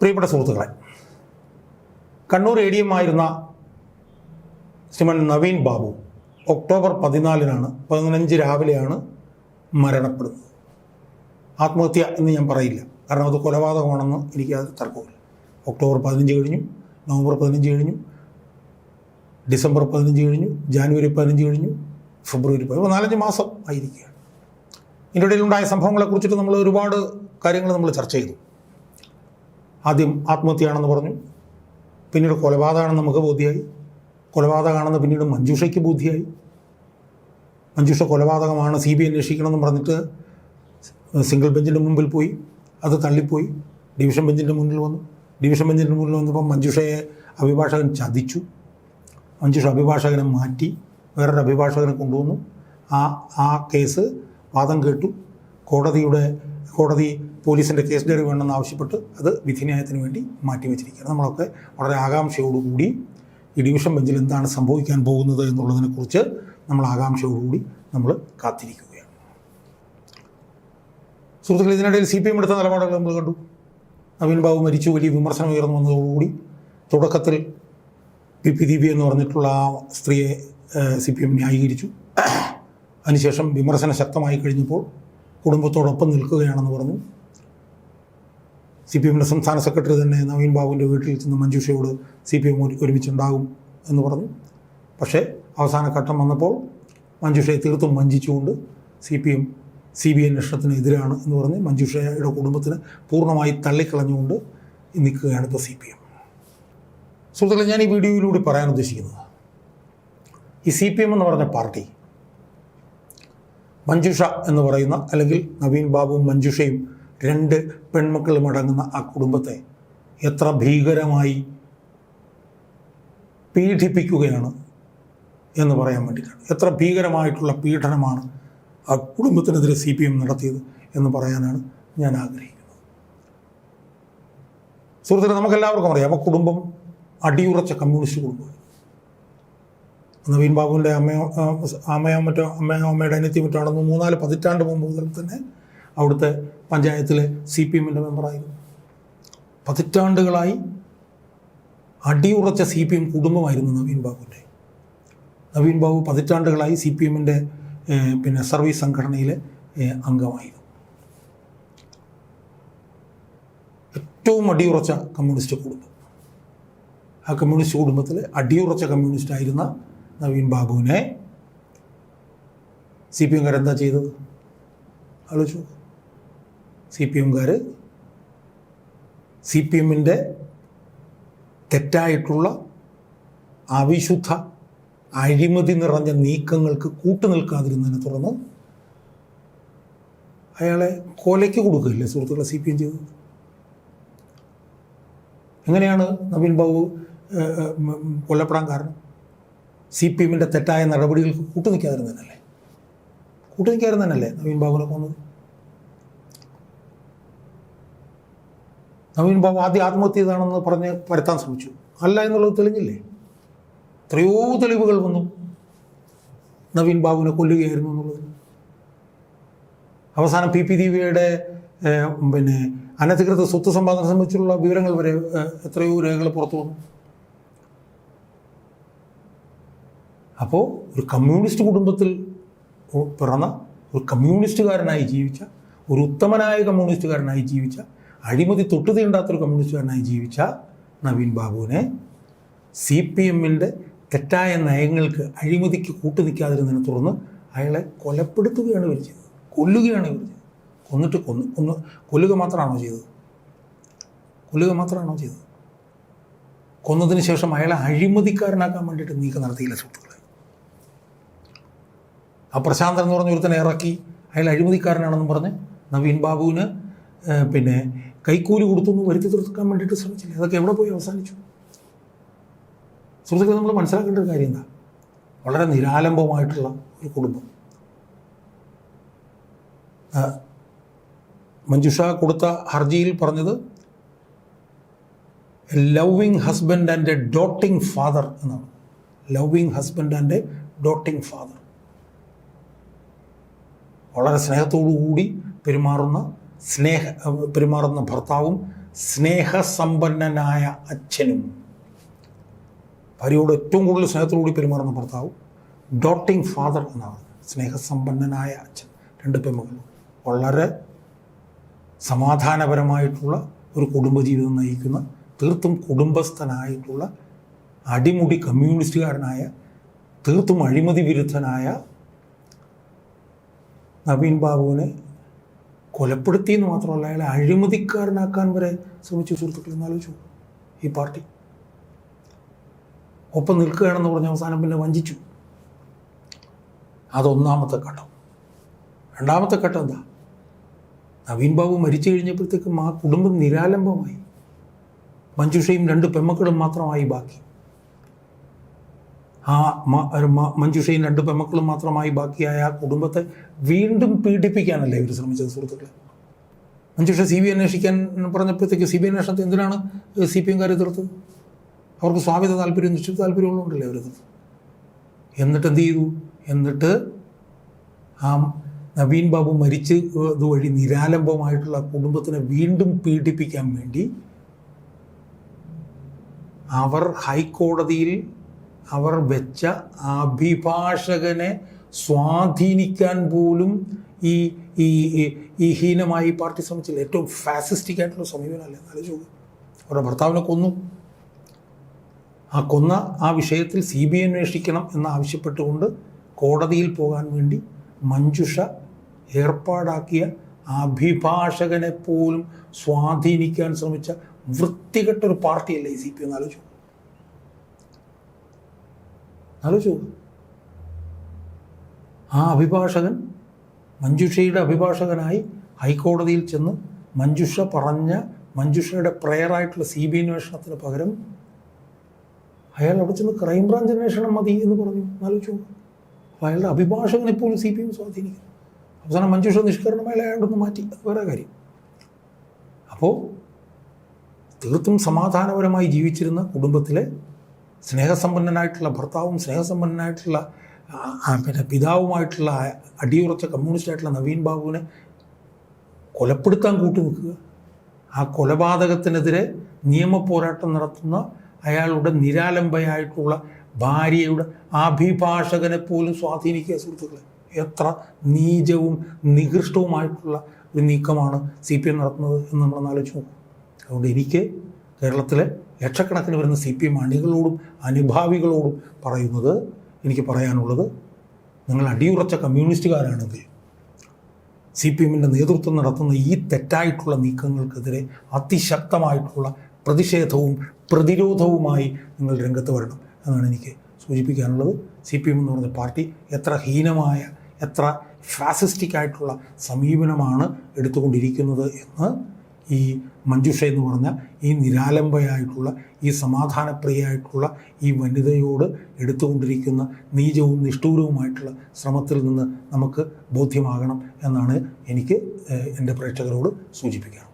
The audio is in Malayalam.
പ്രിയപ്പെട്ട സുഹൃത്തുക്കളെ കണ്ണൂർ എ ഡി എം ആയിരുന്ന ശ്രീമൻ നവീൻ ബാബു ഒക്ടോബർ പതിനാലിനാണ് പതിനഞ്ച് രാവിലെയാണ് മരണപ്പെടുന്നത്. ആത്മഹത്യ എന്ന് ഞാൻ പറയില്ല. കാരണം അത് കൊലപാതകമാണെന്ന് എനിക്ക് അത് തർക്കമില്ല ഒക്ടോബർ പതിനഞ്ച് കഴിഞ്ഞു നവംബർ പതിനഞ്ച് കഴിഞ്ഞു ഡിസംബർ പതിനഞ്ച് കഴിഞ്ഞു ജാനുവരി പതിനഞ്ച് കഴിഞ്ഞു ഫെബ്രുവരി പതിനഞ്ച് നാലഞ്ച് മാസം ആയിരിക്കുകയാണ്. ഇതിന്റെ ഇടയിലുണ്ടായ സംഭവങ്ങളെക്കുറിച്ചിട്ട് നമ്മൾ ഒരുപാട് കാര്യങ്ങൾ നമ്മൾ ചർച്ച ചെയ്തു. ആദ്യം ആത്മഹത്യയാണെന്ന് പറഞ്ഞു. പിന്നീട് കൊലപാതകമാണെന്ന് നമുക്ക് ബോധ്യമായി കൊലപാതകമാണെന്ന് പിന്നീട് മഞ്ജുഷയ്ക്ക് ബോധ്യമായി മഞ്ജുഷ കൊലപാതകമാണ് സി ബി അന്വേഷിക്കണമെന്ന് പറഞ്ഞിട്ട് സിംഗിൾ ബെഞ്ചിന്റെ മുമ്പിൽ പോയി. അത് തള്ളിപ്പോയി. ഡിവിഷൻ ബെഞ്ചിന്റെ മുന്നിൽ വന്നു. ഡിവിഷൻ ബെഞ്ചിന്റെ മുന്നിൽ വന്നപ്പോൾ മഞ്ജുഷയെ അഭിഭാഷകൻ ചതിച്ചു. മഞ്ജുഷ അഭിഭാഷകനെ മാറ്റി വേറൊരു അഭിഭാഷകനെ കൊണ്ടുവന്നു. ആ ആ കേസ് വാദം കേട്ടു. കോടതിയുടെ കോടതി പോലീസിന്റെ കേസ് ഡയറി വേണമെന്ന് ആവശ്യപ്പെട്ട് അത് വിധിന്യായത്തിന് വേണ്ടി മാറ്റിവെച്ചിരിക്കുകയാണ്. നമ്മളൊക്കെ വളരെ ആകാംക്ഷയോടുകൂടി ഈ ഡിവിഷൻ ബെഞ്ചിൽ എന്താണ് സംഭവിക്കാൻ പോകുന്നത് എന്നുള്ളതിനെക്കുറിച്ച് നമ്മൾ ആകാംക്ഷയോടുകൂടി നമ്മൾ കാത്തിരിക്കുകയാണ്. സുഹൃത്തുക്കൾ ഇതിനിടയിൽ സി പി എം എടുത്ത നിലപാടുകൾ നമ്മൾ കണ്ടു. നവീൻ ബാബു മരിച്ചു വലിയ വിമർശനം ഉയർന്നു വന്നതോടുകൂടി തുടക്കത്തിൽ പി പി ദീപി എന്ന് പറഞ്ഞിട്ടുള്ള ആ സ്ത്രീയെ സി പി എം ന്യായീകരിച്ചു. അതിനുശേഷം വിമർശനം ശക്തമായി കഴിഞ്ഞപ്പോൾ കുടുംബത്തോടൊപ്പം നിൽക്കുകയാണെന്ന് പറഞ്ഞു. സി പി എമ്മിന്റെ സംസ്ഥാന സെക്രട്ടറി തന്നെ നവീൻ ബാബുവിന്റെ വീട്ടിൽ ചെന്ന് മഞ്ജുഷയോട് സി പി എം ഒരുമിച്ചുണ്ടാകും എന്ന് പറഞ്ഞു. പക്ഷേ അവസാന ഘട്ടം വന്നപ്പോൾ മഞ്ജുഷയെ തീർത്തും വഞ്ചിച്ചുകൊണ്ട് C P M C B അന്വേഷണത്തിന് എതിരാണ് എന്ന് പറഞ്ഞ് മഞ്ജുഷയുടെ കുടുംബത്തിന് പൂർണമായി തള്ളിക്കളഞ്ഞുകൊണ്ട് നിൽക്കുകയാണ് ഇപ്പോൾ സി പി എം സുഹൃത്തുക്കളെ ഞാൻ ഈ വീഡിയോയിലൂടെ പറയാൻ ഉദ്ദേശിക്കുന്നത് ഈ സി പി എം എന്ന് പറഞ്ഞ പാർട്ടി മഞ്ജുഷ എന്ന് പറയുന്ന അല്ലെങ്കിൽ നവീൻ ബാബുവും മഞ്ജുഷയും രണ്ട് പെൺമക്കളും അടങ്ങുന്ന ആ കുടുംബത്തെ എത്ര ഭീകരമായി പീഡിപ്പിക്കുകയാണ് എന്ന് പറയാൻ വേണ്ടിയിട്ടാണ്. എത്ര ഭീകരമായിട്ടുള്ള പീഡനമാണ് ആ കുടുംബത്തിനെതിരെ സി പി എം നടത്തിയത് എന്ന് പറയാനാണ് ഞാൻ ആഗ്രഹിക്കുന്നത്. സുഹൃത്തുക്കളെ നമുക്കെല്ലാവർക്കും അറിയാം അപ്പോൾ കുടുംബം അടിയുറച്ച കമ്മ്യൂണിസ്റ്റ് കുടുംബമാണ് നവീൻ ബാബുവിന്റെ അമ്മയോ അമ്മയോ മറ്റോ അമ്മയോ അമ്മയുടെ അനിയത്തി മറ്റോ ആണെന്ന് മൂന്നാൽ പതിറ്റാണ്ട് മുമ്പ് മുതൽ തന്നെ അവിടുത്തെ പഞ്ചായത്തിലെ സി പി എമ്മിന്റെ മെമ്പറായിരുന്നു പതിറ്റാണ്ടുകളായി അടിയുറച്ച സി പി എം കുടുംബമായിരുന്നു നവീൻ ബാബുവിന്റെ. നവീൻ ബാബു പതിറ്റാണ്ടുകളായി സി പി എമ്മിന്റെ പിന്നെ സർവീസ് സംഘടനയിലെ അംഗമായിരുന്നു. ഏറ്റവും അടിയുറച്ച കമ്മ്യൂണിസ്റ്റ് കുടുംബം. ആ കമ്മ്യൂണിസ്റ്റ് കുടുംബത്തിൽ അടിയുറച്ച കമ്മ്യൂണിസ്റ്റ് ആയിരുന്ന നവീൻ ബാബുവിനെ സി പി എംകാരെന്താ ചെയ്തത്? ആലോചിച്ചു സി പി എംകാർ സി പി എമ്മിന്റെ തെറ്റായിട്ടുള്ള അവിശുദ്ധ അഴിമതി നിറഞ്ഞ നീക്കങ്ങൾക്ക് കൂട്ടുനിൽക്കാതിരുന്നതിനെ തുടർന്ന് അയാളെ കൊലയ്ക്ക് കൊടുക്കുകയില്ലേ സുഹൃത്തുക്കളെ സി പി എം ചെയ്തത്? എങ്ങനെയാണ് നവീൻ ബാബു കൊല്ലപ്പെടാൻ കാരണം? സി പി എമ്മിന്റെ തെറ്റായ നടപടികൾക്ക് കൂട്ടുനിൽക്കാതിരുന്നതിനല്ലേ? കൂട്ടുനിൽക്കാതിരുന്നതിനല്ലേ നവീൻ ബാബുവിനെ കൊന്നത്? നവീൻ ബാബു ആദ്യം ആത്മഹത്യ ചെയ്താണെന്ന് പറഞ്ഞ് വരുത്താൻ ശ്രമിച്ചു. അല്ല എന്നുള്ളത് തെളിഞ്ഞില്ലേ? എത്രയോ തെളിവുകൾ വന്നു. നവീൻ ബാബുവിനെ കൊല്ലുകയായിരുന്നു എന്നുള്ളത്. അവസാനം പി പി ദീപയുടെ പിന്നെ അനധികൃത സ്വത്ത് സമ്പാദനം സംബന്ധിച്ചുള്ള വിവരങ്ങൾ വരെ എത്രയോ രേഖകൾ പുറത്തു വന്നു. അപ്പോൾ ഒരു കമ്മ്യൂണിസ്റ്റ് കുടുംബത്തിൽ പിറന്ന ഒരു കമ്മ്യൂണിസ്റ്റുകാരനായി ജീവിച്ച ഒരു ഉത്തമനായ കമ്മ്യൂണിസ്റ്റുകാരനായി ജീവിച്ച അഴിമതി തൊട്ടുതയുണ്ടാത്തൊരു കമ്മ്യൂണിസ്റ്റുകാരനായി ജീവിച്ച നവീൻ ബാബുവിനെ സി പി എമ്മിന്റെ തെറ്റായ നയങ്ങൾക്ക് അഴിമതിക്ക് കൂട്ടു നിൽക്കാതിരുന്നതിനെ തുടർന്ന് അയാളെ കൊലപ്പെടുത്തുകയാണ് ഇവർ ചെയ്തത്. കൊല്ലുകയാണ് ഇവർ ചെയ്തത്. കൊന്നിട്ട് കൊന്നു കൊന്നു കൊല്ലുക മാത്രമാണോ ചെയ്തത്? കൊല്ലുക മാത്രമാണോ ചെയ്തത്? കൊന്നതിന് ശേഷം അയാളെ അഴിമതിക്കാരനാക്കാൻ വേണ്ടിയിട്ട് നീക്കം നടത്തിയില്ല സുഹൃത്തുക്കളെ. ആ പ്രശാന്തൻ എന്ന് പറഞ്ഞ ഒരുത്തനെ ഇറക്കി. അയാൾ അഴിമതിക്കാരനാണെന്ന് പറഞ്ഞ് നവീൻ ബാബുവിന് പിന്നെ കൈക്കൂലി കൊടുത്തൊന്നും വരുത്തി തീർക്കാൻ വേണ്ടിയിട്ട് ശ്രമിച്ചില്ല. അതൊക്കെ എവിടെ പോയി അവസാനിച്ചു? സുഹൃത്തുക്കളെ നമ്മൾ മനസ്സിലാക്കേണ്ട ഒരു കാര്യം എന്താ? വളരെ നിരാലംബമായിട്ടുള്ള ഒരു കുടുംബം. മഞ്ജുഷ കൊടുത്ത ഹർജിയിൽ പറഞ്ഞത് loving husband and a doting father എന്നാണ്. Loving husband and a doting father. വളരെ സ്നേഹത്തോടു കൂടി പെരുമാറുന്ന സ്നേഹ പെരുമാറുന്ന ഭർത്താവും സ്നേഹസമ്പന്നനായ അച്ഛനും. ഭാര്യയോട് ഏറ്റവും കൂടുതൽ സ്നേഹത്തോടുകൂടി പെരുമാറുന്ന ഭർത്താവും ഡോട്ടിങ് ഫാദർ എന്നാണ്. സ്നേഹസമ്പന്നനായ അച്ഛൻ. രണ്ട് പെമ്മകളും വളരെ സമാധാനപരമായിട്ടുള്ള ഒരു കുടുംബജീവിതം നയിക്കുന്ന തീർത്തും കുടുംബസ്ഥനായിട്ടുള്ള അടിമുടി കമ്മ്യൂണിസ്റ്റുകാരനായ തീർത്തും അഴിമതി വിരുദ്ധനായ നവീൻ ബാബുവിനെ കൊലപ്പെടുത്തി എന്ന് മാത്രമല്ല അയാളെ അഴിമതിക്കാരനാക്കാൻ വരെ ശ്രമിച്ചു സുഹൃത്തുക്കൾ എന്നാലോചിച്ചു ഈ പാർട്ടി ഒപ്പം നിൽക്കുകയാണെന്ന് പറഞ്ഞ അവസാനം പിന്നെ വഞ്ചിച്ചു. അതൊന്നാമത്തെ ഘട്ടം. രണ്ടാമത്തെ ഘട്ടം എന്താ? നവീൻ ബാബു മരിച്ചു കഴിഞ്ഞപ്പോഴത്തേക്കും ആ കുടുംബം നിരാലംബമായി. മഞ്ജുഷയും രണ്ട് പെമ്മക്കളും മാത്രമായി ബാക്കി. ആ മഞ്ജുഷയും രണ്ട് പെമ്മക്കളും മാത്രമായി ബാക്കിയായ ആ കുടുംബത്തെ വീണ്ടും പീഡിപ്പിക്കാനല്ലേ ഇവർ ശ്രമിച്ചത് സുഹൃത്തുക്കളെ? മഞ്ജുഷ സി ബി അന്വേഷിക്കാൻ പറഞ്ഞപ്പോഴത്തേക്ക് സി ബി അന്വേഷണത്തെ എന്തിനാണ് സി പി എംകാർ എതിർത്തത്? അവർക്ക് സ്വാമിത താല്പര്യം നിശ്ചിത താല്പര്യമുള്ളതുകൊണ്ടല്ലേ അവർ എതിർത്തത്? എന്നിട്ട് എന്ത് ചെയ്തു? എന്നിട്ട് ആ നവീൻ ബാബു മരിച്ച് ഇതുവഴി നിരാലംബമായിട്ടുള്ള കുടുംബത്തിനെ വീണ്ടും പീഡിപ്പിക്കാൻ വേണ്ടി അവർ ഹൈക്കോടതിയിൽ അവർ വെച്ച അഭിഭാഷകനെ സ്വാധീനിക്കാൻ പോലും ഈ ഈ ഈ- ഹീനമായി ഈ പാർട്ടി ശ്രമിച്ചില്ല. ഏറ്റവും ഫാസിസ്റ്റിക് ആയിട്ടുള്ള സമീപനമല്ലേ? നോക്ക് അവരുടെ ഭർത്താവിനെ കൊന്നു. ആ കൊന്ന ആ വിഷയത്തിൽ സി ബി ഐ അന്വേഷിക്കണം എന്നാവശ്യപ്പെട്ടുകൊണ്ട് കോടതിയിൽ പോകാൻ വേണ്ടി മഞ്ജുഷ ഏർപ്പാടാക്കിയ അഭിഭാഷകനെ പോലും സ്വാധീനിക്കാൻ ശ്രമിച്ച വൃത്തികെട്ടൊരു പാർട്ടിയല്ലേ സി പി എന്ന് ആലോചിച്ചു ആലോചിച്ചു ആ അഭിഭാഷകൻ മഞ്ജുഷയുടെ അഭിഭാഷകനായി ഹൈക്കോടതിയിൽ ചെന്ന് മഞ്ജുഷ പറഞ്ഞ മഞ്ജുഷയുടെ പ്രയറായിട്ടുള്ള സി ബി അന്വേഷണത്തിന് പകരം അയാൾ അവിടെ ചെന്ന് ക്രൈംബ്രാഞ്ച് അന്വേഷണം മതി എന്ന് പറഞ്ഞു. ആലോചിച്ചു അപ്പോൾ അയാളുടെ അഭിഭാഷകൻ ഇപ്പോഴും സി പി എം സ്വാധീനിക്കുന്നു. അവസാനം മഞ്ജുഷ നിഷ്കരണമായി അയാളൊന്ന് മാറ്റി. അത് വേറെ കാര്യം. അപ്പോൾ തീർത്തും സമാധാനപരമായി ജീവിച്ചിരുന്ന കുടുംബത്തിലെ സ്നേഹസമ്പന്നനായിട്ടുള്ള ഭർത്താവും സ്നേഹസമ്പന്നനായിട്ടുള്ള പിന്നെ പിതാവുമായിട്ടുള്ള അടിയുറച്ച കമ്മ്യൂണിസ്റ്റായിട്ടുള്ള നവീൻ ബാബുവിനെ കൊലപ്പെടുത്താൻ കൂട്ടുനിൽക്കുക. ആ കൊലപാതകത്തിനെതിരെ നിയമപോരാട്ടം നടത്തുന്ന അയാളുടെ നിരാലംബയായിട്ടുള്ള ഭാര്യയുടെ അഭിഭാഷകനെ പോലും സ്വാധീനിക്കുക സുഹൃത്തുക്കളെ. എത്ര നീചവും നികൃഷ്ടവുമായിട്ടുള്ള ഒരു നീക്കമാണ് സി പി എം നടത്തുന്നത് എന്ന് നമ്മൾ ആലോചിച്ച് നോക്കും. അതുകൊണ്ട് എനിക്ക് കേരളത്തിലെ ലക്ഷക്കണക്കിന് വരുന്ന സി പി എം അണികളോടും അനുഭാവികളോടും പറയുന്നത് എനിക്ക് പറയാനുള്ളത് നിങ്ങൾ അടിയുറച്ച കമ്മ്യൂണിസ്റ്റുകാരാണെങ്കിൽ സി പി എമ്മിന്റെ നേതൃത്വം നടത്തുന്ന ഈ തെറ്റായിട്ടുള്ള നീക്കങ്ങൾക്കെതിരെ അതിശക്തമായിട്ടുള്ള പ്രതിഷേധവും പ്രതിരോധവുമായി നിങ്ങൾ രംഗത്ത് വരണം എന്നാണ് എനിക്ക് സൂചിപ്പിക്കാനുള്ളത്. സി പി എം എന്ന് പറഞ്ഞ പാർട്ടി എത്ര ഹീനമായ എത്ര ഫാസിസ്റ്റിക് ആയിട്ടുള്ള സമീപനമാണ് എടുത്തുകൊണ്ടിരിക്കുന്നത് എന്ന് ഈ മഞ്ജുഷ എന്ന് പറഞ്ഞ ഈ നിരാലംബയായിട്ടുള്ള ഈ സമാധാനപ്രിയായിട്ടുള്ള ഈ വനിതയോട് എടുത്തുകൊണ്ടിരിക്കുന്ന നീചവും നിഷ്ഠൂരവുമായിട്ടുള്ള ശ്രമത്തിൽ നിന്ന് നമുക്ക് ബോധ്യമാകണം എന്നാണ് എനിക്ക് എന്റെ പ്രേക്ഷകരോട് സൂചിപ്പിക്കാനുള്ളത്.